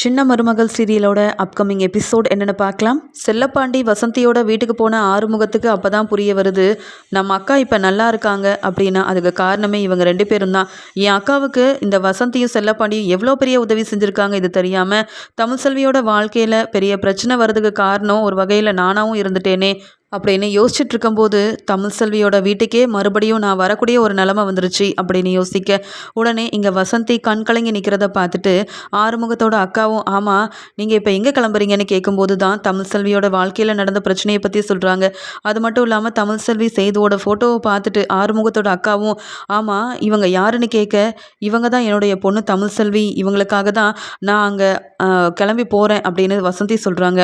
சின்ன மருமகள் சீரியலோட upcoming episode என்னென்னு பார்க்கலாம். செல்லப்பாண்டி வசந்தியோட வீட்டுக்கு போன ஆறுமுகத்துக்கு அப்போ தான் புரிய வருது நம்ம அக்கா இப்போ நல்லா இருக்காங்க அப்படின்னா அதுக்கு காரணமே இவங்க ரெண்டு பேரும் தான். என் அக்காவுக்கு இந்த வசந்தியும் செல்லப்பாண்டியும் எவ்வளோ பெரிய உதவி செஞ்சுருக்காங்க இது தெரியாமல் தமிழ்செல்வியோட வாழ்க்கையில் பெரிய பிரச்சனை வர்றதுக்கு காரணம் ஒரு வகையில் நானாகவும் இருந்துட்டேனே அப்படின்னு யோசிச்சுட்டு இருக்கும்போது தமிழ் செல்வியோட வீட்டுக்கே மறுபடியும் நான் வரக்கூடிய ஒரு நிலமை வந்துருச்சு அப்படின்னு யோசிக்க உடனே இங்கே வசந்தி கண் கலங்கி நிற்கிறத பார்த்துட்டு ஆறுமுகத்தோட அக்காவும் ஆமாம் நீங்கள் இப்போ எங்கே கிளம்புறீங்கன்னு கேட்கும்போது தான் தமிழ் செல்வியோட வாழ்க்கையில் நடந்த பிரச்சனையை பற்றி சொல்கிறாங்க அது மட்டும் இல்லாமல் தமிழ் செல்வி செய்தோட ஃபோட்டோவை பார்த்துட்டு ஆறுமுகத்தோட அக்காவும் ஆமாம் இவங்க யாருன்னு கேட்க இவங்க தான் என்னுடைய பொண்ணு தமிழ் செல்வி. இவங்களுக்காக தான் நான் அங்கே கிளம்பி போகிறேன் அப்படின்னு வசந்தி சொல்கிறாங்க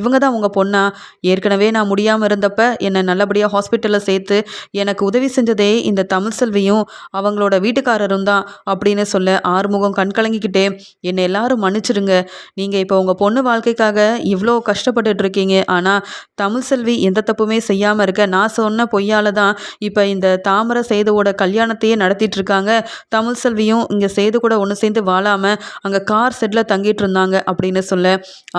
இவங்க தான் உங்கள் பொண்ணா? ஏற்கனவே நான் முடியாமல் இருந்தப்ப என்னை நல்லபடியாக ஹாஸ்பிட்டலில் சேர்த்து எனக்கு உதவி செஞ்சதே இந்த தமிழ் செல்வியும் அவங்களோட வீட்டுக்காரரும் தான் அப்படின்னு சொல்ல ஆறுமுகம் கண் கலங்கிக்கிட்டே என்னை எல்லாரும் மன்னிச்சிருங்க. நீங்கள் இப்போ உங்கள் பொண்ணு வாழ்க்கைக்காக இவ்வளோ கஷ்டப்பட்டுட்டு இருக்கீங்க. ஆனால் தமிழ் செல்வி எந்த தப்புமே செய்யாமல் இருக்க. நான் சொன்ன பொய்யால் தான் இப்போ இந்த தாமரை சேதுவோட கல்யாணத்தையே நடத்திட்டு இருக்காங்க. தமிழ் செல்வியும் இங்கே சேது கூட ஒன்று சேர்ந்து வாழாமல் அங்கே கார் செட்டில் தங்கிட்டு இருந்தாங்க அப்படின்னு சொல்ல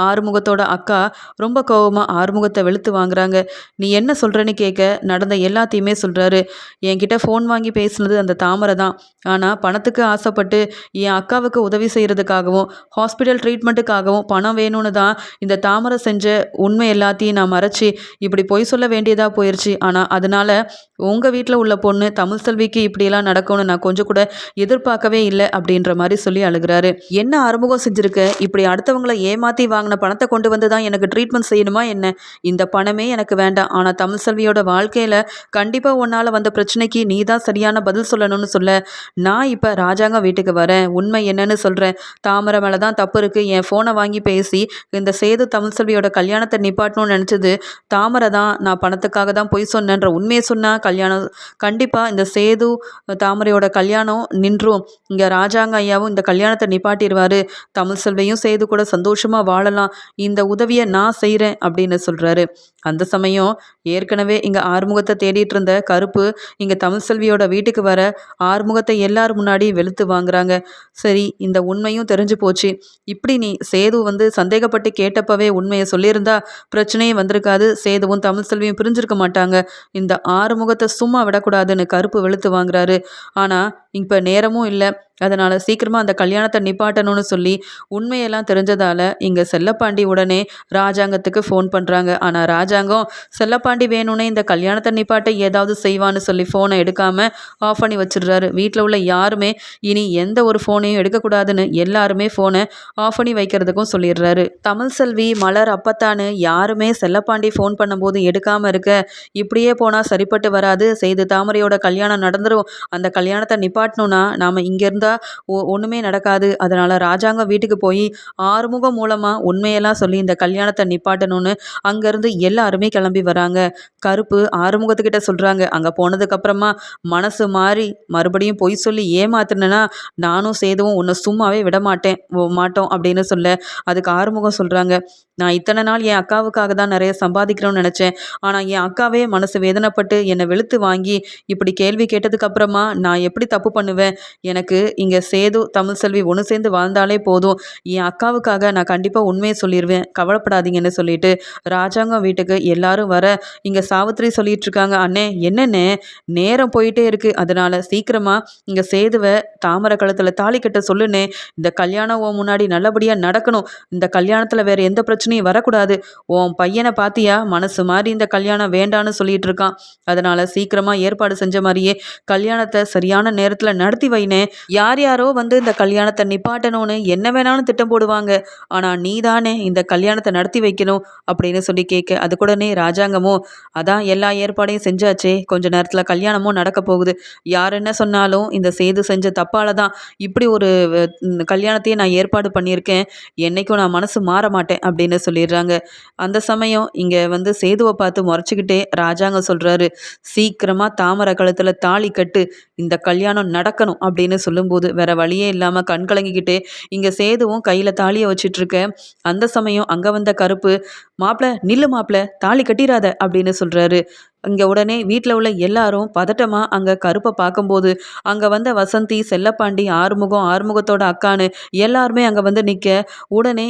ஆறுமுகத்தோட அக்கா ரொம்ப கோவமாக ஆறுமுகத்தை வெளுத்து வாங்குறாங்க. நீ என்ன சொல்கிறேன்னு கேட்க? நடந்த எல்லாத்தையுமே சொல்கிறாரு என்கிட்ட ஃபோன் வாங்கி பேசுனது அந்த தாமரை தான். ஆனால் பணத்துக்கு ஆசைப்பட்டு என் அக்காவுக்கு உதவி செய்கிறதுக்காகவும் ஹாஸ்பிட்டல் ட்ரீட்மெண்ட்டுக்காகவும் பணம் வேணும்னு தான் இந்த தாமரை செஞ்ச உண்மை எல்லாத்தையும் நான் மறைச்சி இப்படி பொய் சொல்ல வேண்டியதாக போயிடுச்சு ஆனால் அதனால் உங்கள் வீட்டில் உள்ள பொண்ணு தமிழ் செல்விக்கு இப்படியெல்லாம் நடக்கும்னு நான் கொஞ்சம் கூட எதிர்பார்க்கவே இல்லை அப்படின்ற மாதிரி சொல்லி அழுகிறாரு. என்ன அறிமுகம் செஞ்சுருக்க? இப்படி அடுத்தவங்களை ஏமாற்றி வாங்கின பணத்தை கொண்டு வந்து தான் எனக்கு ட்ரீட்மெண்ட் செய்யணுமா என்ன? இந்த பணமே எனக்கு வேண்டாம். ஆனால் தமிழ் செல்வியோட வாழ்க்கையில் கண்டிப்பாக உன்னால் வந்த பிரச்சனைக்கு நீ தான் சரியான பதில் சொல்லணும்னு சொல்ல. நான் இப்போ ராஜாங்க வீட்டுக்கு வரேன். உண்மை என்னன்னு சொல்கிறேன் தாமரை மேலே தான் தப்பு இருக்குது என் ஃபோனை வாங்கி பேசி இந்த சேது தமிழ் செல்வியோட கல்யாணத்தை நிப்பாட்டணும்னு நினச்சது தாமரை தான். நான் பணத்துக்காக தான் பொய் சொன்னேன்ற உண்மையை சொன்னால் கல்யாணம் கண்டிப்பாக இந்த சேது தாமரையோட கல்யாணம் நின்றும். இங்கே ராஜாங்க ஐயாவும் இந்த கல்யாணத்தை நிப்பாட்டிடுவார். தமிழ் செல்வையும் சேது கூட சந்தோஷமாக வாழலாம். இந்த உதவியை நான் நான் செய்கிறேன் அப்படின்னு சொல்கிறாரு அந்த சமயம் ஏற்கனவே இங்கே ஆறுமுகத்தை தேடிட்டு இருந்த கருப்பு இங்கே தமிழ் செல்வியோட வீட்டுக்கு வர ஆறுமுகத்தை எல்லார் முன்னாடி வெளுத்து வாங்குறாங்க. சரி இந்த உண்மையும் தெரிஞ்சு போச்சு. இப்படி நீ சேது வந்து சந்தேகப்பட்டு கேட்டப்பவே உண்மையை சொல்லியிருந்தா பிரச்சனையே வந்திருக்காது. சேதுவும் தமிழ் செல்வியும் பிரிஞ்சிருக்க மாட்டாங்க. இந்த ஆறுமுகத்தை சும்மா விடக்கூடாதுன்னு கருப்பு வெளுத்து வாங்குறாரு. ஆனால் இப்போ நேரமும் இல்லை. அதனால் சீக்கிரமாக அந்த கல்யாணத்தை நிப்பாட்டணும்னு சொல்லி உண்மையெல்லாம் தெரிஞ்சதால் இங்கே செல்லப்பாண்டி உடனே ராஜாங்கத்துக்கு ஃபோன் பண்ணுறாங்க ஆனால் ராஜாங்கம் செல்லப்பாண்டி வேணும்னே இந்த கல்யாணத்தை நிப்பாட்ட ஏதாவது செய்வான்னு சொல்லி ஃபோனை எடுக்காமல் ஆஃப் பண்ணி வச்சிடுறாரு. வீட்டில் உள்ள யாருமே இனி எந்த ஒரு ஃபோனையும் எடுக்கக்கூடாதுன்னு எல்லாருமே ஃபோனை ஆஃப் பண்ணி வைக்கிறதுக்கும் சொல்லிடுறாரு. தமிழ் செல்வி மலர் அப்பத்தானு யாருமே செல்லப்பாண்டி ஃபோன் பண்ணும்போது எடுக்காமல் இருக்க இப்படியே போனால் சரிப்பட்டு வராது. செய்து தாமரையோட கல்யாணம் நடந்துடும் அந்த கல்யாணத்தை நிப்பாட்டணும்னா நாம் இங்கேருந்து ஒ ஒன்றுமே நடக்காது. அதனால் ராஜாங்கம் வீட்டுக்கு போய் ஆறுமுகம் மூலமாக உண்மையெல்லாம் சொல்லி இந்த கல்யாணத்தை நிப்பாட்டணும்னு அங்கேருந்து எல்லாருமே கிளம்பி வராங்க. கருப்பு ஆறுமுகத்துக்கிட்ட சொல்கிறாங்க அங்கே போனதுக்கப்புறமா மனசு மாறி மறுபடியும் பொய் சொல்லி ஏமாத்தினேன்னா நானும் சேதுவும் உன்னை சும்மாவே விட மாட்டேன் மாட்டோம் அப்படின்னு சொல்ல அதுக்கு ஆறுமுகம் சொல்கிறாங்க நான் இத்தனை நாள் என் அக்காவுக்காக தான் நிறைய சம்பாதிக்கணும்னு நினச்சேன். ஆனால் என் அக்காவே மனசு வேதனைப்பட்டு என்னை வெளுத்து வாங்கி இப்படி கேள்வி கேட்டதுக்கப்புறமா நான் எப்படி தப்பு பண்ணுவேன்? எனக்கு இங்கே சேது தமிழ் செல்வி ஒன்று சேர்ந்து வாழ்ந்தாலே போதும். என் அக்காவுக்காக நான் கண்டிப்பாக உண்மையை சொல்லிடுவேன் கவலைப்படாதீங்கன்னு சொல்லிட்டு ராஜாங்கம் வீட்டுக்கு எல்லாரும் வர இங்கே சாவித்திரி சொல்லிட்டு இருக்காங்க. அண்ணே என்னென்ன நேரம் போயிட்டே இருக்குது அதனால் சீக்கிரமாக இங்கே சேதுவை தாமரை கழுத்தில் தாலி கட்ட சொல்லுனே இந்த கல்யாணம் உன் முன்னாடி நல்லபடியாக நடக்கணும். இந்த கல்யாணத்தில் வேறு எந்த பிரச்சனையும் வரக்கூடாது. உன் பையனை பார்த்தியா மனசு மாதிரி இந்த கல்யாணம் வேண்டான்னு சொல்லிட்டு இருக்கான். அதனால் சீக்கிரமாக ஏற்பாடு செஞ்ச மாதிரியே கல்யாணத்தை சரியான நேரத்தில் நடத்தி வைனே யார் யார் யாரோ வந்து இந்த கல்யாணத்தை நிப்பாட்டணும்னு என்ன வேணாலும் திட்டம் போடுவாங்க. ஆனால் நீ தானே இந்த கல்யாணத்தை நடத்தி வைக்கணும் அப்படின்னு சொல்லி கேட்க அது கூடனே ராஜாங்கமும் அதான் எல்லா ஏற்பாடையும் செஞ்சாச்சே. கொஞ்ச நேரத்தில் கல்யாணமும் நடக்க போகுது. யார் என்ன சொன்னாலும் இந்த சேது செஞ்ச தப்பால் தான். இப்படி ஒரு கல்யாணத்தையே நான் ஏற்பாடு பண்ணியிருக்கேன். என்றைக்கும் நான் மனசு மாற மாட்டேன் அப்படின்னு சொல்லிடுறாங்க. அந்த சமயம் இங்கே வந்து சேதுவை பார்த்து முறைச்சிக்கிட்டே ராஜாங்க சொல்கிறாரு சீக்கிரமாக தாமரை கழுத்தில் தாலி கட்டு. இந்த கல்யாணம் நடக்கணும் அப்படின்னு சொல்லும்போது போகுது. வேற வழியே இல்லாமல் கண் கலங்கிக்கிட்டு இங்கே சேதுவும் கையில் தாலியை வச்சிட்ருக்க. அந்த சமயம் அங்கே வந்த கருப்பு மாப்பிள்ள நில்லு மாப்பிள்ள தாலி கட்டிராத அப்படின்னு சொல்கிறாரு இங்கே உடனே வீட்டில் உள்ள எல்லாரும் பதட்டமாக அங்கே கருப்பை பார்க்கும்போது அங்கே வந்த வசந்தி செல்லப்பாண்டி ஆறுமுகம் ஆறுமுகத்தோட அக்கான்னு எல்லாருமே அங்கே வந்து நிற்க உடனே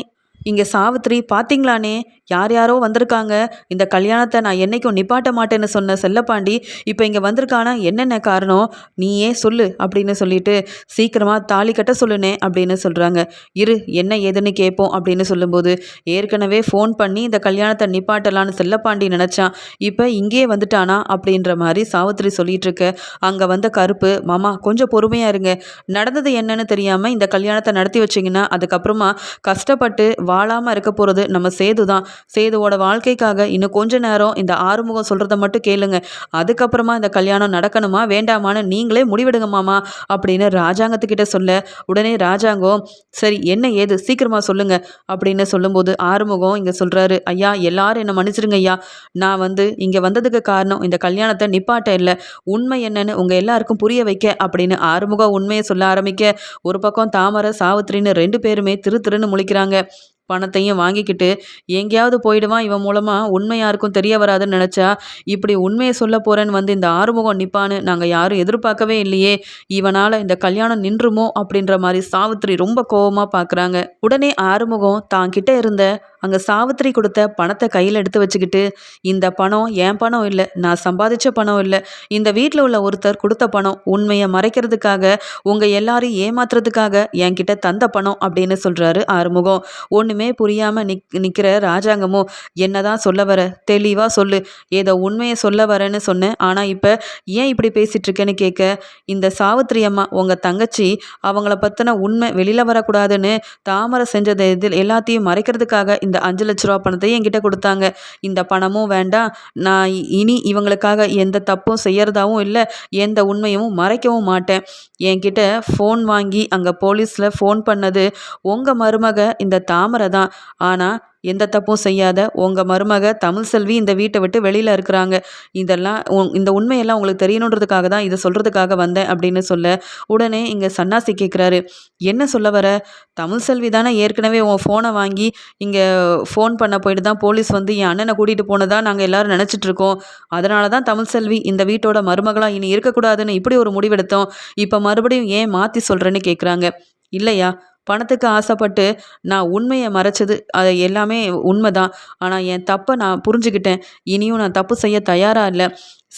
இங்கே சாவித்ரி பார்த்தீங்களானே யார் யாரோ வந்திருக்காங்க. இந்த கல்யாணத்தை நான் என்றைக்கும் நிப்பாட்ட மாட்டேன்னு சொன்ன செல்லப்பாண்டி இப்போ இங்கே வந்திருக்கானா? என்னென்ன காரணம்? நீயே சொல்லு அப்படின்னு சொல்லிட்டு சீக்கிரமாக தாலி கட்ட சொல்லுனே அப்படின்னு சொல்கிறாங்க இரு என்ன ஏதுன்னு கேட்போம் அப்படின்னு சொல்லும்போது ஏற்கனவே ஃபோன் பண்ணி இந்த கல்யாணத்தை நிப்பாட்டலான்னு செல்லப்பாண்டி நினச்சான். இப்போ இங்கேயே வந்துட்டானா? அப்படின்ற மாதிரி சாவித்ரி சொல்லிட்டு இருக்க. அங்கே வந்த கருப்பு மாமா கொஞ்சம் பொறுமையாக இருங்க. நடந்தது என்னன்னு தெரியாமல் இந்த கல்யாணத்தை நடத்தி வச்சிங்கன்னா அதுக்கப்புறமா கஷ்டப்பட்டு வாழாமல் இருக்க போகிறது நம்ம சேது தான் சேதுவோட வாழ்க்கைக்காக இன்னும் கொஞ்ச நேரம் இந்த ஆறுமுகம் சொல்கிறத மட்டும் கேளுங்க. அதுக்கப்புறமா இந்த கல்யாணம் நடக்கணுமா வேண்டாமான்னு நீங்களே முடிவெடுங்க மாமா அப்படின்னு ராஜாங்கத்துக்கிட்ட சொல்ல உடனே ராஜாங்கம் சரி என்ன ஏது? சீக்கிரமாக சொல்லுங்க அப்படின்னு சொல்லும்போது ஆறுமுகம் இங்கே சொல்கிறாரு ஐயா எல்லாரும் என்னை மன்னிச்சிருங்க ஐயா. நான் வந்து இங்கே வந்ததுக்கு காரணம் இந்த கல்யாணத்தை நிப்பாட்ட இல்லை. உண்மை என்னன்னு உங்கள் எல்லாருக்கும் புரிய வைக்க அப்படின்னு ஆறுமுகம் உண்மையை சொல்ல ஆரம்பிக்க ஒரு பக்கம் தாமரை சாவித்திரின்னு ரெண்டு பேருமே திரு திருன்னு முழிக்கிறாங்க. பணத்தையும் வாங்கிக்கிட்டு எங்கேயாவது போயிடுவான். இவன் மூலமாக உண்மை யாருக்கும் தெரிய வராதுன்னு நினச்சா இப்படி உண்மையை சொல்ல போகிறேன்னு வந்து இந்த ஆறுமுகம் நிற்பான்னு நாங்கள் யாரும் எதிர்பார்க்கவே இல்லையே. இவனால் இந்த கல்யாணம் நின்றுமோ அப்படின்ற மாதிரி சாவித்திரி ரொம்ப கோபமாக பார்க்குறாங்க உடனே ஆறுமுகம் தான் கிட்ட இருந்த அங்கே சாவித்திரி கொடுத்த பணத்தை கையில் எடுத்து வச்சுக்கிட்டு இந்த பணம் என் பணம் இல்லை நான் சம்பாதிச்ச பணம் இல்லை. இந்த வீட்டில் உள்ள ஒருத்தர் கொடுத்த பணம் உண்மையை மறைக்கிறதுக்காக உங்கள் எல்லாரையும் ஏமாத்துறதுக்காக என்கிட்ட தந்த பணம் அப்படின்னு சொல்கிறாரு ஆறுமுகம். ஒன்றுமே புரியாமல் நிக் நிற்கிற ராஜாங்கமும் என்னதான் சொல்ல வர? தெளிவாக சொல்லு. ஏதோ உண்மையை சொல்ல வரேன்னு சொன்னேன். ஆனால் இப்போ ஏன் இப்படி பேசிகிட்டு இருக்கேன்னு கேட்க இந்த சாவித்திரி அம்மா உங்கள் தங்கச்சி அவங்கள பற்றின உண்மை வெளியில் வரக்கூடாதுன்னு தாமரை செஞ்சது இதில் எல்லாத்தையும் மறைக்கிறதுக்காக இந்த அஞ்சு லட்ச ரூபா பணத்தையும் என்கிட்ட கொடுத்தாங்க. இந்த பணமும் வேண்டாம். நான் இனி இவங்களுக்காக எந்த தப்பும் செய்யறதாவும் இல்லை. எந்த உண்மையும் மறைக்கவும் மாட்டேன். என்கிட்ட ஃபோன் வாங்கி அங்கே போலீஸில் ஃபோன் பண்ணது உங்கள் மருமக இந்த தாமரை தான் ஆனால் எந்த தப்பும் செய்யாத உங்கள் மருமக தமிழ் செல்வி இந்த வீட்டை விட்டு வெளியில் இருக்கிறாங்க. இதெல்லாம் இந்த உண்மையெல்லாம் உங்களுக்கு தெரியணுன்றதுக்காக தான் இதை சொல்கிறதுக்காக வந்தேன் அப்படின்னு சொல்ல உடனே இங்கே சன்னாசி கேட்குறாரு என்ன சொல்ல வர? தமிழ் செல்வி தானே ஏற்கனவே உன் ஃபோனை வாங்கி இங்கே ஃபோன் பண்ண போயிட்டு தான் போலீஸ் வந்து என் அண்ணனை கூட்டிகிட்டு போனதாக நாங்கள் எல்லோரும் நினச்சிட்ருக்கோம் அதனால தான் தமிழ் செல்வி இந்த வீட்டோட மருமகளாக இனி இருக்கக்கூடாதுன்னு இப்படி ஒரு முடிவெடுத்தோம். இப்போ மறுபடியும் ஏன் மாற்றி சொல்கிறேன்னு கேட்குறாங்க இல்லையா? பணத்துக்கு ஆசைப்பட்டு நான் உண்மையை மறைச்சது அது எல்லாமே உண்மை தான் ஆனால் என் தப்பை நான் புரிஞ்சுக்கிட்டேன். இனியும் நான் தப்பு செய்ய தயாராக இல்லை.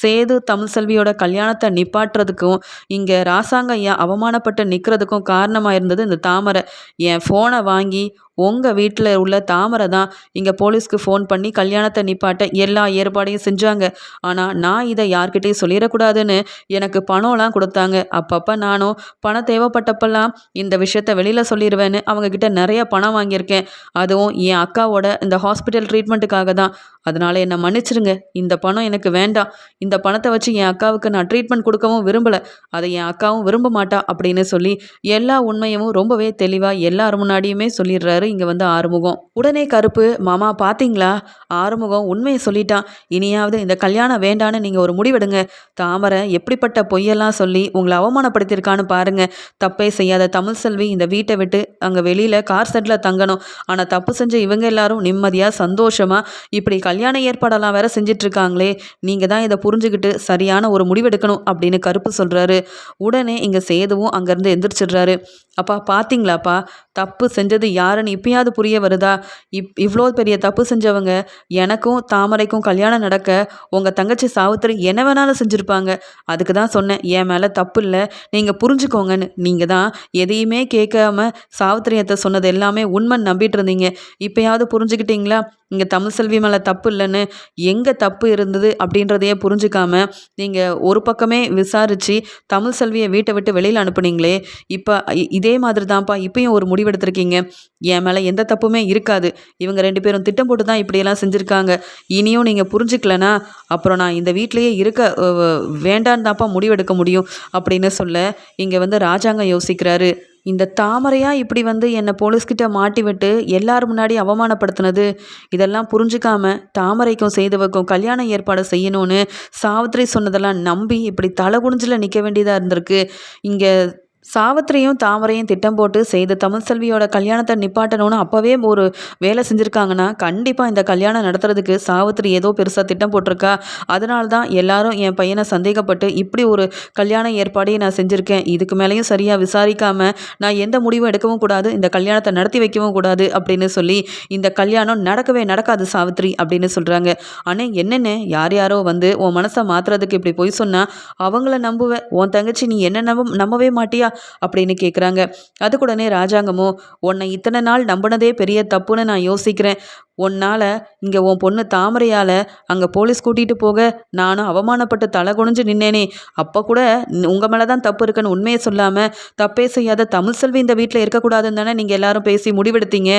சேது தமிழ் செல்வியோட கல்யாணத்தை நிப்பாட்டுறதுக்கும் இங்கே ராசாங்க ஐயா அவமானப்பட்டு நிற்கிறதுக்கும் காரணமாக இருந்தது இந்த தாமரை. என் ஃபோனை வாங்கி உங்கள் வீட்டில் உள்ள தாமரை தான் இங்கே போலீஸ்க்கு ஃபோன் பண்ணி கல்யாணத்தை நிப்பாட்ட எல்லா ஏற்பாடையும் செஞ்சாங்க. ஆனால் நான் இதை யார்கிட்டையும் சொல்லிடக்கூடாதுன்னு எனக்கு பணம்லாம் கொடுத்தாங்க. அப்பப்போ நானும் பணம் தேவைப்பட்டப்பெல்லாம் இந்த விஷயத்த வெளியில் சொல்லிடுவேன்னு அவங்கக்கிட்ட நிறைய பணம் வாங்கியிருக்கேன். அதுவும் என் அக்காவோட இந்த ஹாஸ்பிட்டல் ட்ரீட்மெண்ட்டுக்காக தான். அதனால் என்னை மன்னிச்சிருங்க. இந்த பணம் எனக்கு வேண்டாம். இந்த பணத்தை வச்சு என் அக்காவுக்கு நான் ட்ரீட்மெண்ட் கொடுக்கவும் விரும்பலை. அதை என் அக்காவும் விரும்ப மாட்டா அப்படின்னு சொல்லி எல்லா உண்மையும் ரொம்பவே தெளிவாக எல்லார் முன்னாடியுமே சொல்லிடுறாரு. இங்கே வந்து ஆறுமுகம். உடனே கருப்பு மாமா பார்த்தீங்களா ஆறுமுகம் உண்மையை சொல்லிட்டான். இனியாவது இந்த கல்யாணம் வேண்டான்னு நீங்கள் ஒரு முடிவெடுங்க. தாமரை எப்படிப்பட்ட பொய்யெல்லாம் சொல்லி உங்களை அவமானப்படுத்தியிருக்கான்னு பாருங்கள் தப்பே செய்யாத தமிழ் செல்வி இந்த வீட்டை விட்டு அங்கே வெளியில் கார் செட்டில் தங்கணும். ஆனால் தப்பு செஞ்ச இவங்க எல்லாரும் நிம்மதியாக சந்தோஷமாக இப்படி கல்யாண ஏற்பாடெல்லாம் வேற செஞ்சிட்ருக்காங்களே. நீங்கள் தான் இதை புரிஞ்சுக்கிட்டு சரியான ஒரு முடிவெடுக்கணும் அப்படின்னு கருப்பு சொல்கிறாரு உடனே இங்கே சேதுவும் அங்கேருந்து எந்திரிச்சிடுறாரு. அப்பா பார்த்தீங்களாப்பா தப்பு செஞ்சது யாருன்னு இப்பயாவது புரிய வருதா? இப் இவ்வளோ பெரிய தப்பு செஞ்சவங்க எனக்கும் தாமரைக்கும் கல்யாணம் நடக்க உங்கள் தங்கச்சி சாவித்திரி என்ன வேணாலும் செஞ்சுருப்பாங்க. அதுக்கு தான் சொன்னேன். என் மேலே தப்பு இல்லை. நீங்கள் புரிஞ்சுக்கோங்கன்னு. நீங்கள் தான் எதையுமே கேட்காம சாவித்திரியத்தை சொன்னது எல்லாமே உண்மை நம்பிட்டு இருந்தீங்க. இப்போயாவது புரிஞ்சுக்கிட்டீங்களா? இங்கே தமிழ் செல்வி மேலே தப்பு இல்லைன்னு. எங்கே தப்பு இருந்தது அப்படின்றதையே புரிஞ்சுக்காம நீங்கள் ஒரு பக்கமே விசாரித்து தமிழ் செல்வியை வீட்டை விட்டு வெளியில் அனுப்புனீங்களே. இப்போ இதே மாதிரி தான்ப்பா இப்பயும் ஒரு முடிவெடுத்திருக்கீங்க. என் மேலே எந்த தப்புமே இருக்காது. இவங்க ரெண்டு பேரும் திட்டம் போட்டு தான் இப்படியெல்லாம் செஞ்சுருக்காங்க. இனியும் நீங்கள் புரிஞ்சுக்கலனா அப்புறம் நான் இந்த வீட்லேயே இருக்க வேண்டான்னு தான்ப்பா முடிவெடுக்க முடியும் அப்படின்னு சொல்ல இங்கே வந்து ராஜாங்க யோசிக்கிறாரு. இந்த தாமரையாக இப்படி வந்து என்னை போலீஸ்கிட்ட மாட்டி விட்டு எல்லார் முன்னாடி அவமானப்படுத்தினது? இதெல்லாம் புரிஞ்சுக்காம தாமரைக்கும் செய்தவக்கும் கல்யாண ஏற்பாடு செய்யணும்னு சாவித்திரி சொன்னதெல்லாம் நம்பி இப்படி தலை குனிஞ்சில் நிற்க வேண்டியதாக இருந்திருக்கு. இங்கே சாவித்திரியும் தாமரையும் திட்டம் போட்டு செய்த தமிழ்செல்வியோட கல்யாணத்தை நிப்பாட்டணும்னு அப்போவே ஒரு வேலை செஞ்சுருக்காங்கன்னா கண்டிப்பாக இந்த கல்யாணம் நடத்துறதுக்கு சாவித்திரி ஏதோ பெருசாக திட்டம் போட்டிருக்கா. அதனால தான் எல்லாரும் என் பையனை சந்தேகப்பட்டு இப்படி ஒரு கல்யாண ஏற்பாடையை நான் செஞ்சுருக்கேன். இதுக்கு மேலேயும் சரியாக விசாரிக்காமல் நான் எந்த முடிவும் எடுக்கவும் கூடாது இந்த கல்யாணத்தை நடத்தி வைக்கவும் கூடாது அப்படின்னு சொல்லி இந்த கல்யாணம் நடக்கவே நடக்காது சாவித்திரி அப்படின்னு சொல்கிறாங்க ஆனால் என்னென்ன? யார் யாரோ வந்து உன் மனசை மாற்றுறதுக்கு இப்படி பொய் சொன்னால் அவங்கள நம்புவேன் உன் தங்கச்சி நீ என்ன நம்ப நம்பவே மாட்டியா? அப்படின்னு கேட்குறாங்க அதுக்குடனே ராஜாங்கமோ உன்னை இத்தனை நாள் நம்பினதே பெரிய தப்புன்னு நான் யோசிக்கிறேன். உன்னால் இங்கே உன் பொண்ணு தாமரையால் அங்கே போலீஸ் கூட்டிகிட்டு போக நானும் அவமானப்பட்டு தலை குனிஞ்சு நின்னேனே. அப்போ கூட உங்கள் மேலே தான் தப்பு இருக்குன்னு உண்மையை சொல்லாமல் தப்பே செய்யாத தமிழ் செல்வி இந்த வீட்டில் இருக்கக்கூடாதுன்னு தானே நீங்கள் எல்லாரும் பேசி முடிவெடுத்தீங்க.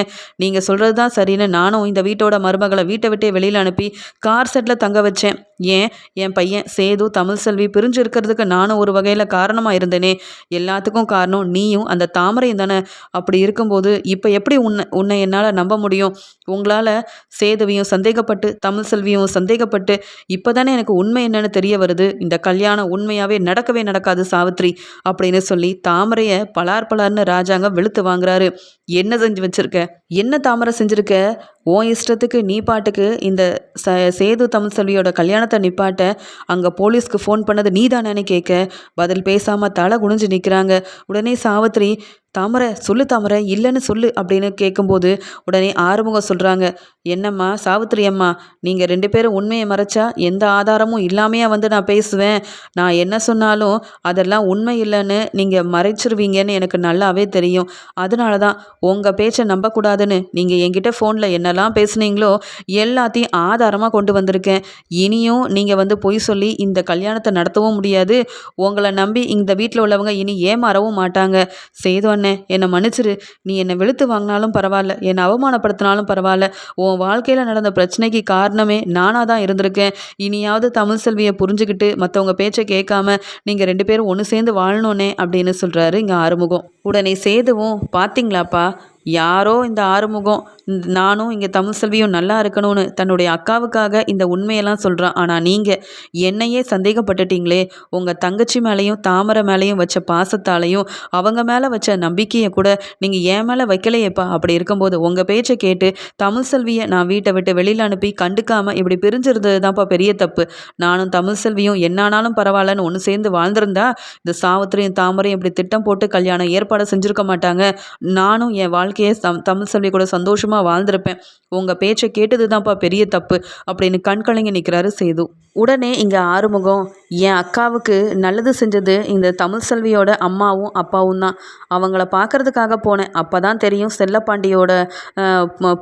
நீங்கள் சொல்கிறது தான் சரின்னு நானும் இந்த வீட்டோட மருமகளை வீட்டை விட்டே வெளியில் அனுப்பி கார் செட்டில் தங்க வச்சேன். ஏன்? என் பையன் சேது தமிழ் செல்வி பிரிஞ்சு இருக்கிறதுக்கு நானும் ஒரு வகையில் காரணமாக இருந்தேனே. எல்லாத்துக்கும் காரணம் நீயும் அந்த தாமரையும் தானே. அப்படி இருக்கும்போது இப்போ எப்படி உன்னை உன்னை என்னால் நம்ப முடியும்? உங்களால் சேதுவையும் சந்தேகப்பட்டு தமிழ் செல்வியும் சந்தேகப்பட்டு இப்போ தானே எனக்கு உண்மை என்னன்னு தெரிய வருது? இந்த கல்யாணம் உண்மையாகவே நடக்கவே நடக்காது சாவித்ரி அப்படின்னு சொல்லி தாமரையை பலார் பலார்னு ராஜாங்க வெளுத்து வாங்குறாரு. என்ன செஞ்சு வச்சிருக்க? என்ன தாமரை செஞ்சுருக்க? உன் இஷ்டத்துக்கு நீ பாட்டுக்கு இந்த ச சேது தமிழ் செல்வியோட கல்யாணத்தை நிப்பாட்ட அங்கே போலீஸ்க்கு ஃபோன் பண்ணது நீ தானேன்னு கேட்க பதில் பேசாமல் தலை குனிஞ்சு நிற்கிறாங்க உடனே சாவித்திரி தாமரை சொல்லு தாமரை இல்லைன்னு சொல்லு அப்படின்னு கேட்கும்போது உடனே ஆறுமுகம் சொல்கிறாங்க என்னம்மா சாவித்திரி அம்மா நீங்கள் ரெண்டு பேரும் உண்மையை மறைச்சா எந்த ஆதாரமும் இல்லாமையா வந்து நான் பேசுவேன். நான் என்ன சொன்னாலும் அதெல்லாம் உண்மை இல்லைன்னு நீங்கள் மறைச்சிருவீங்கன்னு எனக்கு நல்லாவே தெரியும். அதனால தான் உங்கள் பேச்சை நம்பக்கூடாதுன்னு நீங்கள் என்கிட்ட ஃபோனில் என்னெல்லாம் பேசுனீங்களோ எல்லாத்தையும் ஆதாரமாக கொண்டு வந்திருக்கேன். இனியும் நீங்கள் வந்து பொய் சொல்லி இந்த கல்யாணத்தை நடத்தவும் முடியாது. உங்களை நம்பி இந்த வீட்டில் உள்ளவங்க இனி ஏமாறவும் மாட்டாங்க. சேது அண்ணே என்னை மன்னிச்சிரு. நீ என்னை வெளுத்து வாங்கினாலும் பரவாயில்ல. என்னை அவமானப்படுத்தினாலும் பரவாயில்ல. உன் வாழ்க்கையில் நடந்த பிரச்சனைக்கு காரணமே நானாக தான் இருந்திருக்கேன். இனியாவது தமிழ் செல்வியை புரிஞ்சுக்கிட்டு மற்றவங்க பேச்சை கேட்காம நீங்கள் ரெண்டு பேரும் ஒன்று சேர்ந்து வாழணுன்னே அப்படின்னு சொல்கிறாரு இங்கே ஆறுமுகம். உடனே சேதுவும் பார்த்தீங்களாப்பா யாரோ இந்த ஆறுமுகம் நானும் இங்கே தமிழ் செல்வியும் நல்லா இருக்கணும்னு தன்னுடைய அக்காவுக்காக இந்த உண்மையெல்லாம் சொல்கிறான் ஆனால் நீங்கள் என்னையே சந்தேகப்பட்டுட்டீங்களே. உங்கள் தங்கச்சி மேலேயும் தாமரை மேலேயும் வச்ச பாசத்தாலையும் அவங்க மேலே வச்ச நம்பிக்கையை கூட நீங்கள் ஏன் மேலே வைக்கலையேப்பா. அப்படி இருக்கும்போது உங்கள் பேச்சை கேட்டு தமிழ் செல்வியை நான் வீட்டை விட்டு வெளியில் அனுப்பி கண்டுக்காமல் இப்படி பிரிஞ்சிருந்தது தான்ப்பா பெரிய தப்பு. நானும் தமிழ் செல்வியும் என்னானாலும் பரவாயில்லன்னு ஒன்று சேர்ந்து வாழ்ந்திருந்தா இந்த சாவத்திரையும் தாமரையும் இப்படி திட்டம் போட்டு கல்யாணம் ஏற்பாடு செஞ்சுருக்க மாட்டாங்க. நானும் என் வாழ்க்கையை தமிழ் செல்வி கூட சந்தோஷமாக வாழ்ந்திருப்பேன். உங்கள் பேச்சை கேட்டது தான்ப்பா பெரிய தப்பு அப்படின்னு கண்கலங்கி நிற்கிறாரு சேது. உடனே இங்கே ஆறுமுகம் என் அக்காவுக்கு நல்லது செஞ்சது இந்த தமிழ் செல்வியோட அம்மாவும் அப்பாவும் தான். அவங்கள பார்க்கறதுக்காக போனேன். அப்போ தான் தெரியும் செல்லப்பாண்டியோட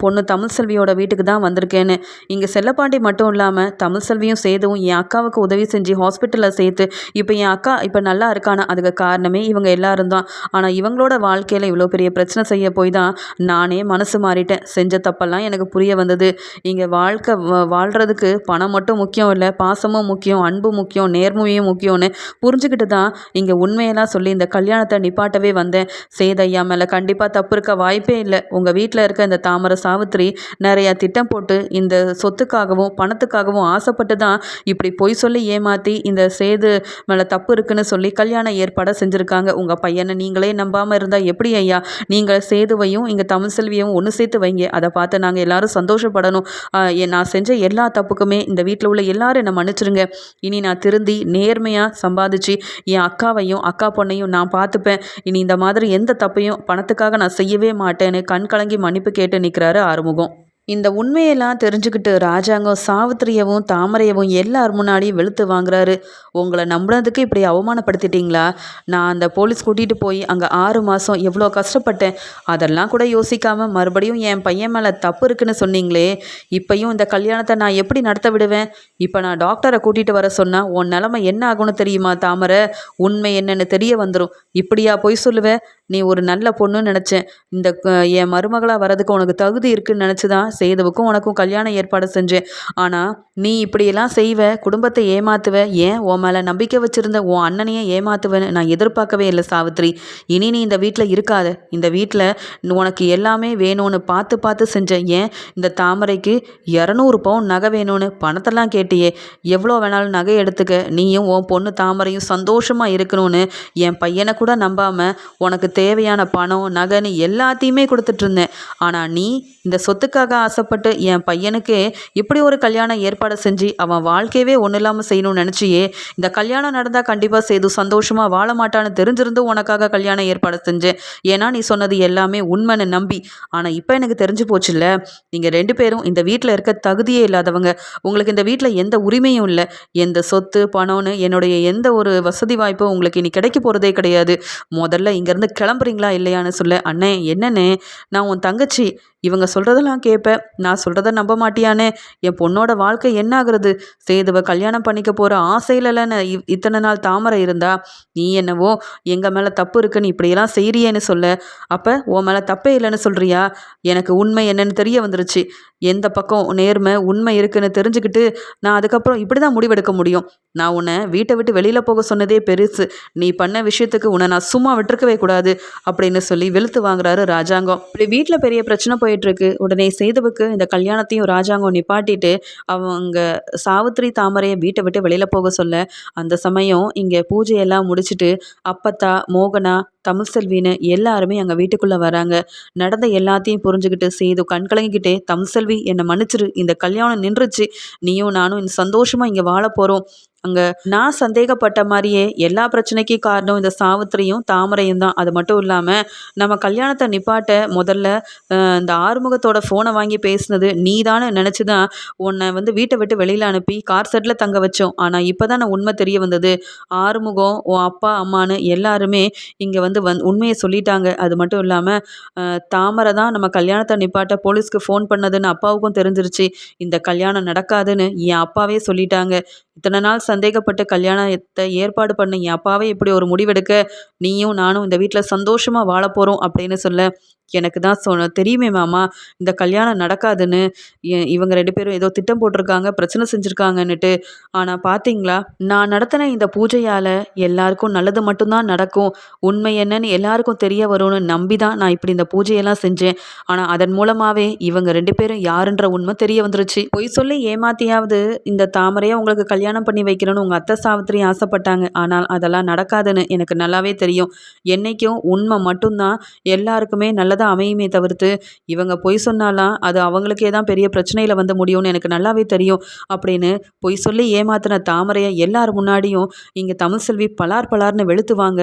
பொண்ணு தமிழ் செல்வியோட வீட்டுக்கு தான் வந்திருக்கேன்னு. இங்கே செல்லப்பாண்டி மட்டும் இல்லாமல் தமிழ் செல்வியும் சேதுவும் என் அக்காவுக்கு உதவி செஞ்சு ஹாஸ்பிட்டலில் சேர்த்து இப்போ என் அக்கா இப்போ நல்லா இருக்கானா? அதுக்கு காரணமே இவங்க எல்லாரும் தான். ஆனால் இவங்களோட வாழ்க்கையில் இவ்வளோ பெரிய பிரச்சனை செய்ய போய் தான் நானே மனசு மாறிட்டேன். செஞ்ச தப்பெல்லாம் எனக்கு புரிய வந்தது. இங்கே வாழ்க்கை வாழ்கிறதுக்கு பணம் மட்டும் முக்கியம் இல்லை பாசமும் முக்கியம் அன்பு முக்கியம் நேர்மையும் முக்கியம்னு புரிஞ்சுக்கிட்டு தான் இங்கே உண்மையெல்லாம் சொல்லி இந்த கல்யாணத்தை நிப்பாட்டவே வந்தேன். சேதையா மேலே கண்டிப்பாக தப்பு இருக்க வாய்ப்பே இல்லை. உங்கள் வீட்டில் இருக்க இந்த தாமரை சாவித்திரி நிறையா திட்டம் போட்டு இந்த சொத்துக்காகவும் பணத்துக்காகவும் ஆசைப்பட்டு தான் இப்படி பொய் சொல்லி ஏமாற்றி இந்த சேது மேலே தப்பு இருக்குன்னு சொல்லி கல்யாண ஏற்பாடை செஞ்சுருக்காங்க. உங்கள் பையனை நீங்களே நம்பாமல் இருந்தால் எப்படி ஐயா? நீங்கள் சேதுவையும் இங்கே தமிழ் செல்வியும் ஒன்று சேர்த்து வைங்க. அதை பார்த்து நாங்கள் எல்லாரும் சந்தோஷப்படணும். நான் செஞ்ச எல்லா தப்புக்குமே இந்த வீட்டில் உள்ள எல்லாரும் என்னை மன்னிச்சிருங்க. இனி நான் திருந்தி நேர்மையாக சம்பாதிச்சு என் அக்காவையும் அக்கா பொண்ணையும் நான் பார்த்துப்பேன். இனி இந்த மாதிரி எந்த தப்பையும் பணத்துக்காக நான் செய்யவே மாட்டேன்னு கண் கலங்கி மன்னிப்பு கேட்டு நிற்கிறாரு ஆறுமுகம். இந்த உண்மையெல்லாம் தெரிஞ்சுக்கிட்டு ராஜாங்கம் சாவித்திரியவும் தாமரையவும் எல்லார் முன்னாடியும் வெளுத்து வாங்குறாரு. உங்களை நம்புனதுக்கு இப்படி அவமானப்படுத்திட்டீங்களா? நான் அந்த போலீஸ் கூட்டிகிட்டு போய் அங்கே ஆறு மாதம் எவ்வளோ கஷ்டப்பட்டேன். அதெல்லாம் கூட யோசிக்காமல் மறுபடியும் என் பையன் மேலே தப்பு இருக்குன்னு சொன்னீங்களே. இப்பையும் இந்த கல்யாணத்தை நான் எப்படி நடத்த விடுவேன்? இப்போ நான் டாக்டரை கூட்டிகிட்டு வர சொன்னால் உன் நிலமை என்ன ஆகும்னு தெரியுமா தாமரை? உண்மை என்னென்னு தெரிய வந்துடும் இப்படியா போய் சொல்லுவேன் நீ ஒரு நல்ல பொண்ணுன்னு நினச்சேன். இந்த என் மருமகளாக வரதுக்கு உனக்கு தகுதி இருக்குன்னு நினச்சி தான் சேதுவுக்கும் உனக்கும் கல்யாணம் ஏற்பாடு செஞ்சேன். ஆனால் நீ இப்படியெல்லாம் செய்வ குடும்பத்தை ஏமாத்துவ ஏன் உன் மேலே நம்பிக்கை வச்சுருந்த உன் அண்ணனையே ஏமாத்துவேன்னு நான் எதிர்பார்க்கவே இல்லை சாவித்ரி. இனி நீ இந்த வீட்டில் இருக்காத. இந்த வீட்டில் உனக்கு எல்லாமே வேணும்னு பார்த்து பார்த்து செஞ்ச ஏன் இந்த தாமரைக்கு இரநூறு பவுன் நகை வேணும்னு பணத்தெல்லாம் கேட்டியே. எவ்வளோ வேணாலும் நகை எடுத்துக்க. நீயும் உன் பொண்ணு தாமரையும் சந்தோஷமாக இருக்கணும்னு என் பையனை கூட நம்பாமல் உனக்கு தேவையான பணம் நகைன்னு எல்லாத்தையுமே கொடுத்துட்ருந்தேன் ஆனால் நீ இந்த சொத்துக்காக ஆசைப்பட்டு என் பையனுக்கு இப்படி ஒரு கல்யாணம் ஏற்பாடு செஞ்சு அவன் வாழ்க்கையவே ஒன்றும் இல்லாமல் செய்யணும்னு நினச்சியே. இந்த கல்யாணம் நடந்தால் கண்டிப்பாக சேது சந்தோஷமாக வாழ மாட்டான்னு தெரிஞ்சிருந்து உனக்காக கல்யாணம் ஏற்பாடு செஞ்சேன். ஏன்னா நீ சொன்னது எல்லாமே உண்மைன்னு நம்பி. ஆனால் இப்போ எனக்கு தெரிஞ்சு போச்சுல்ல? நீங்கள் ரெண்டு பேரும் இந்த வீட்டில் இருக்க தகுதியே இல்லாதவங்க. உங்களுக்கு இந்த வீட்டில் எந்த உரிமையும் இல்லை. எந்த சொத்து பணம்னு என்னுடைய எந்த ஒரு வசதி வாய்ப்பும் உங்களுக்கு இனி கிடைக்க போகிறதே கிடையாது. முதல்ல இங்கேருந்து கிளம்புறீங்களா இல்லையான்னு சொல்ல. அண்ணே என்னண்ணே? நான் உன் தங்கச்சி. இவங்க சொல்கிறதெல்லாம் கேட்பேன் நான் சொல்கிறத நம்ப மாட்டியானே. என் பொண்ணோட வாழ்க்கை என்ன ஆகுறது? சேதுவை கல்யாணம் பண்ணிக்க போகிற ஆசையிலன்னு இத்தனை நாள் தாமரை இருந்தா நீ என்னவோ எங்கள் மேலே தப்பு இருக்குன்னு இப்படியெல்லாம் செய்கிறியேன்னு சொல்ல. அப்போ உன் மேலே தப்பே இல்லைன்னு சொல்கிறியா எனக்கு உண்மை என்னன்னு தெரிய வந்துருச்சு. எந்த பக்கம் நேர்மை உண்மை இருக்குன்னு தெரிஞ்சுக்கிட்டு நான் அதுக்கப்புறம் இப்படி தான் முடிவெடுக்க முடியும். நான் உன்னை வீட்டை விட்டு வெளியில் போக சொன்னதே பெருசு. நீ பண்ண விஷயத்துக்கு உன்னை நான் சும்மா விட்டுருக்கவே கூடாது அப்படின்னு சொல்லி வெளுத்து வாங்குறாரு ராஜாங்கம். இப்படி வீட்டில் பெரிய பிரச்சனை போயிட்டுருக்கு. உடனே சேதுவுக்கு இந்த கல்யாணத்தையும் ராஜாங்கம் நிப்பாட்டிட்டு அவங்க சாவித்திரி தாமரையை வீட்டை விட்டு வெளியில் போக சொல்ல. அந்த சமயம் இங்கே பூஜையெல்லாம் முடிச்சுட்டு அப்பத்தா மோகனா தமிழ்செல்வின்னு எல்லாருமே அங்கே வீட்டுக்குள்ளே வராங்க. நடந்த எல்லாத்தையும் புரிஞ்சுக்கிட்டு சேது கண் கலங்கிக்கிட்டே தமிழ்செல்வி என்னை மன்னிச்சிரு. இந்த கல்யாணம் நின்றுச்சு. நீயும் நானும் இந்த சந்தோஷமாக இங்கே வாழ போகிறோம் அங்கே நான் சந்தேகப்பட்ட மாதிரியே எல்லா பிரச்சனைக்கும் காரணம் இந்த சாவித்திரியும் தாமரையும் தான். அது மட்டும் இல்லாமல் நம்ம கல்யாணத்தை நிப்பாட்ட முதல்ல இந்த ஆறுமுகத்தோட ஃபோனை வாங்கி பேசினது நீ தானே நினச்சி தான் உன்னை வந்து வீட்டை விட்டு வெளியில் அனுப்பி கார் செட்டில் தங்க வச்சோம். ஆனால் இப்போ தான் உண்மை தெரிய வந்தது. ஆறுமுகம் உன் அப்பா அம்மானு எல்லாருமே இங்கே வந்து வந் உண்மையை சொல்லிட்டாங்க. அது மட்டும் இல்லாமல் தாமரை தான் நம்ம கல்யாணத்தை நிப்பாட்ட போலீஸ்க்கு ஃபோன் பண்ணதுன்னு அப்பாவுக்கும் தெரிஞ்சிருச்சு. இந்த கல்யாணம் நடக்காதுன்னு என் அப்பாவே சொல்லிட்டாங்க. இத்தனை நாள் சந்தேகப்பட்டு கல்யாணத்தை ஏற்பாடு பண்ண என் அப்பாவே இப்படி ஒரு முடிவெடுக்க நீயும் நானும் இந்த வீட்டில் சந்தோஷமாக வாழ போகிறோம் அப்படின்னு சொல்ல எனக்கு தான் சொன்ன தெரியுமே மாமா இந்த கல்யாணம் நடக்காதுன்னு இவங்க ரெண்டு பேரும் ஏதோ திட்டம் போட்டிருக்காங்க பிரச்சனை செஞ்சுருக்காங்கன்னுட்டு. ஆனால் பார்த்தீங்களா நான் நடத்தின இந்த பூஜையால் எல்லாருக்கும் நல்லது மட்டும்தான் நடக்கும். உண்மை என்னன்னு எல்லாருக்கும் தெரிய வரும்னு நம்பி தான் நான் இப்படி இந்த பூஜையெல்லாம் செஞ்சேன். ஆனால் அதன் மூலமாகவே இவங்க ரெண்டு பேரும் யாருன்ற உண்மை தெரிய வந்துருச்சு. பொய் சொல்லி ஏமாத்தியாவது இந்த தாமரையாக உங்களுக்கு கல்யாணம் கல்யாணம் பண்ணி வைக்கணும்னு உங்கள் அத்தை சாவித்திரி ஆசைப்பட்டாங்க. ஆனால் அதெல்லாம் நடக்காதுன்னு எனக்கு நல்லாவே தெரியும். என்றைக்கும் உண்மை மட்டும்தான். எல்லாருக்குமே நல்லதாக அமையுமே தவிர்த்து இவங்க பொய் சொன்னாலாம் அது அவங்களுக்கே தான் பெரிய பிரச்சனையில் வந்து முடியும்னு எனக்கு நல்லாவே தெரியும். அப்படின்னு பொய் சொல்லி ஏமாத்தின தாமரையை எல்லார் முன்னாடியும் இங்கே தமிழ் செல்வி பலார் பலார்னு வெளுத்துவாங்க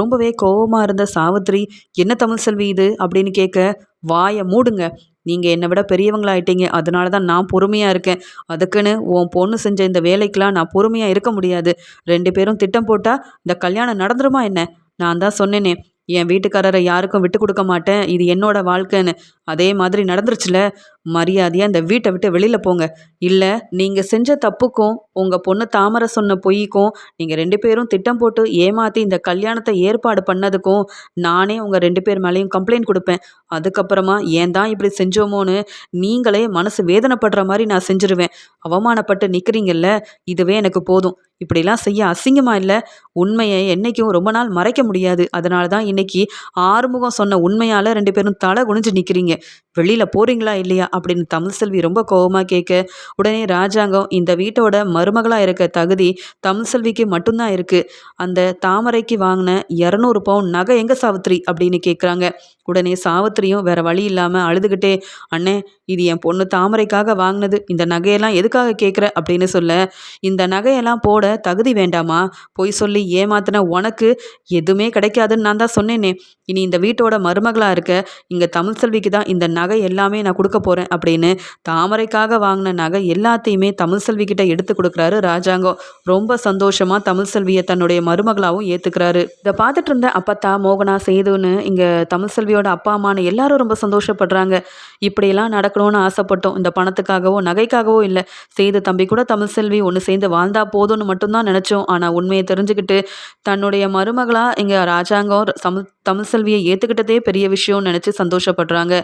ரொம்பவே கோபமாக இருந்த சாவித்ரி என்ன தமிழ் செல்வி இது? அப்படின்னு கேட்க வாயை மூடுங்க. நீங்கள் என்னை விட பெரியவங்களாயிட்டீங்க. அதனால தான் நான் பொறுமையாக இருக்கேன். அதுக்குன்னு உன் பொண்ணு செஞ்ச இந்த வேலைக்கெலாம் நான் பொறுமையாக இருக்க முடியாது. ரெண்டு பேரும் திட்டம் போட்டால் இந்த கல்யாணம் நடந்துருமா என்ன? நான் தான் சொன்னேனே என் வீட்டுக்காரரை யாருக்கும் விட்டு கொடுக்க மாட்டேன். இது என்னோட வாழ்க்கைன்னு. அதே மாதிரி நடந்துருச்சுல. மரியாதையாக இந்த வீட்டை விட்டு வெளியில் போங்க. இல்லை நீங்கள் செஞ்ச தப்புக்கும் உங்கள் பொண்ணு தாமரை சொன்ன பொய்க்கும் நீங்கள் ரெண்டு பேரும் திட்டம் போட்டு ஏமாற்றி இந்த கல்யாணத்தை ஏற்பாடு பண்ணதுக்கும் நானே உங்கள் ரெண்டு பேர் மேலேயும் கம்ப்ளைண்ட் கொடுப்பேன். அதுக்கப்புறமா ஏன் தான் இப்படி செஞ்சோமோன்னு? நீங்களே மனசு வேதனைப்படுற மாதிரி நான் செஞ்சுருவேன். அவமானப்பட்டு நிற்கிறீங்கல்ல இதுவே எனக்கு போதும். இப்படிலாம் செய்ய அசிங்கமா இல்லை. உண்மையை என்றைக்கும் ரொம்ப நாள் மறைக்க முடியாது. அதனால தான் இன்னைக்கு ஆறுமுகம் சொன்ன உண்மையால் ரெண்டு பேரும் தலை குனிஞ்சு நிற்கிறீங்க வெளியில் போகிறீங்களா இல்லையா? அப்படின்னு தமிழ் செல்வி ரொம்ப கோபமாக கேட்க உடனே ராஜாங்கம் இந்த வீட்டோட மருமகளாக இருக்க தகுதி தமிழ் செல்விக்கு மட்டும்தான் இருக்குது அந்த தாமரைக்கு வாங்கின இரநூறு பவுன் நகை எங்கே சாவித்ரி அப்படின்னு கேட்குறாங்க. உடனே சாவித்திரியும் வேற வழி இல்லாமல் அழுதுகிட்டே அண்ணே இது என் பொண்ணு தாமரைக்காக வாங்கினது இந்த நகையெல்லாம் எதுக்காக கேட்குற? அப்படின்னு சொல்ல இந்த நகையெல்லாம் போட தகுதி வேண்டாமா? பொய் சொல்லி ஏமாத்தின உனக்கு எதுவுமே கிடைக்காதுன்னு நான் தான் சொன்னேனே. இனி இந்த வீட்டோட மருமகளாக இருக்க இங்கே தமிழ் செல்விக்கு தான் இந்த நகை எல்லாமே நான் கொடுக்க போகிறேன் அப்படின்னு தாமரைக்காக வாங்கின நகை எல்லாத்தையுமே தமிழ் செல்விக்கிட்ட எடுத்து கொடுக்குறாரு ராஜாங்கம். ரொம்ப சந்தோஷமாக தமிழ் செல்வியை தன்னுடைய மருமகளாகவும் ஏற்றுக்கிறாரு இதை பார்த்துட்டு இருந்த அப்பத்தா மோகனா சேதுன்னு இங்கே தமிழ் செல்வியோட அப்பா அம்மானு எல்லாரும் ரொம்ப சந்தோஷப்படுறாங்க. இப்படியெல்லாம் நடக்கணும்னு ஆசைப்பட்டோம். இந்த பணத்துக்காகவோ நகைக்காகவோ இல்லை. சேது தம்பி கூட தமிழ் செல்வி ஒன்று சேர்ந்து வாழ்ந்தா போதும்னு மட்டும்தான் நினச்சோம். ஆனால் உண்மையை தெரிஞ்சுக்கிட்டு தன்னுடைய மருமகளாக இங்கே ராஜாங்கம் தமிழ் தமிழ் செல்வியை ஏற்றுக்கிட்டதே பெரிய விஷயம்னு நினச்சி சந்தோஷப்படுறாங்க.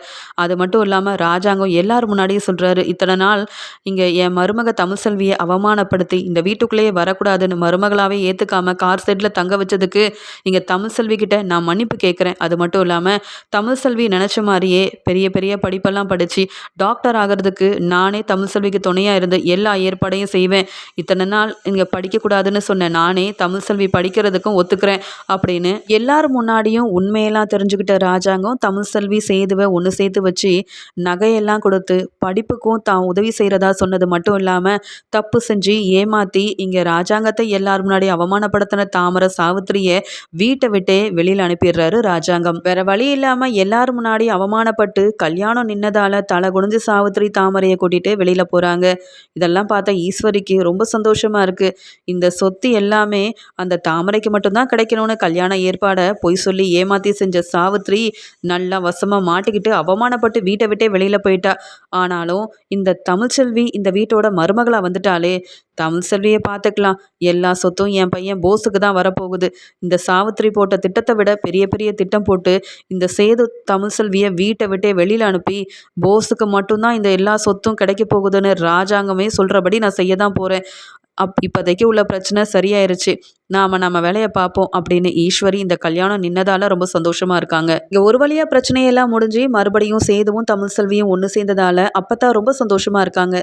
அது மட்டும் இல்லாமல் ராஜாங்கம் எல்லார் முன்னாடியும் சொல்கிறாரு இத்தனை நாள் இங்கே என் மருமக தமிழ் செல்வியை அவமானப்படுத்தி இந்த வீட்டுக்குள்ளேயே வரக்கூடாதுன்னு மருமகளாகவே ஏற்றுக்காம கார் செட்டில் தங்க வச்சதுக்கு இங்கே தமிழ் செல்வி கிட்ட நான் மன்னிப்பு கேட்குறேன் அது மட்டும் இல்லாமல் தமிழ் செல்வி நினச்ச மாதிரியே பெரிய பெரிய படிப்பெல்லாம் படித்து டாக்டர் ஆகிறதுக்கு நானே தமிழ் செல்விக்கு துணையாக இருந்து எல்லா ஏற்பாடையும் செய்வேன். இத்தனை நாள் இங்கே படிக்கக்கூடாதுன்னு சொன்ன நானே தமிழ் செல்வி படிக்கிறதுக்கும் ஒத்துக்கிறேன் அப்படின்னு எல்லார் முன்னாடியும் உண்மையெல்லாம் தெரிஞ்சுக்கிட்ட ராஜாங்கம் தமிழ் செல்வி சேதுவை ஒன்று சேர்த்து வச்சு நகையெல்லாம் கொடுத்து படிப்புக்கும் தான் உதவி செய்கிறதா சொன்னது மட்டும் இல்லாமல் தப்பு செஞ்சு ஏமாற்றி இங்கே ராஜாங்கத்தை எல்லார் முன்னாடி அவமானப்படுத்தின தாமரை சாவித்திரியை வீட்டை விட்டே வெளியில் அனுப்பிடுறாரு ராஜாங்கம். வேற வழி இல்லாமல் எல்லார் முன்னாடி அவமானப்பட்டு கல்யாணம் நின்னதால தலை குனிஞ்சு சாவித்திரி தாமரையை கூட்டிகிட்டு வெளியில் போகிறாங்க இதெல்லாம் பார்த்தா ஈஸ்வரிக்கு ரொம்ப சந்தோஷமாக இருக்குது இந்த சொத்து எல்லாமே அந்த தாமரைக்கு மட்டும்தான் கிடைக்கணும்னு கல்யாண ஏற்பாடை பொய் சொல்லி ஏமாற்றி செஞ்ச சாவித்திரி நல்லா வசமாக மாட்டிக்கிட்டு அவமானப்பட்டு வீட்டை விட்டே வெளியில் போயிட்டு ஆனாலும் இந்த தமிழ்ச்செல்வி இந்த வீட்டோட மருமகளாக வந்துட்டாலே தமிழ் செல்வியை பார்த்துக்கலாம். எல்லா சொத்தும் என் பையன் போஸுக்கு தான் வரப்போகுது. இந்த சாவித்திரி போட்ட திட்டத்தை விட பெரிய பெரிய திட்டம் போட்டு இந்த சேது தமிழ் செல்வியை வீட்டை விட்டே வெளியில் அனுப்பி போஸுக்கு மட்டும்தான் இந்த எல்லா சொத்தும் கிடைக்க போகுதுன்னு ராஜாங்கமே சொல்கிறபடி நான் செய்ய தான் போகிறேன் அப் இப்போதைக்கு உள்ள பிரச்சனை சரியாயிருச்சு. நாம் நம்ம வேலையை பார்ப்போம் அப்படின்னு ஈஸ்வரி இந்த கல்யாணம் நின்னதால ரொம்ப சந்தோஷமாக இருக்காங்க. இங்கே ஒரு வழியாக பிரச்சனையெல்லாம் முடிஞ்சு மறுபடியும் சேதுவும் தமிழ் செல்வியும் ஒன்று சேர்ந்ததால அப்போ தான் ரொம்ப சந்தோஷமாக இருக்காங்க.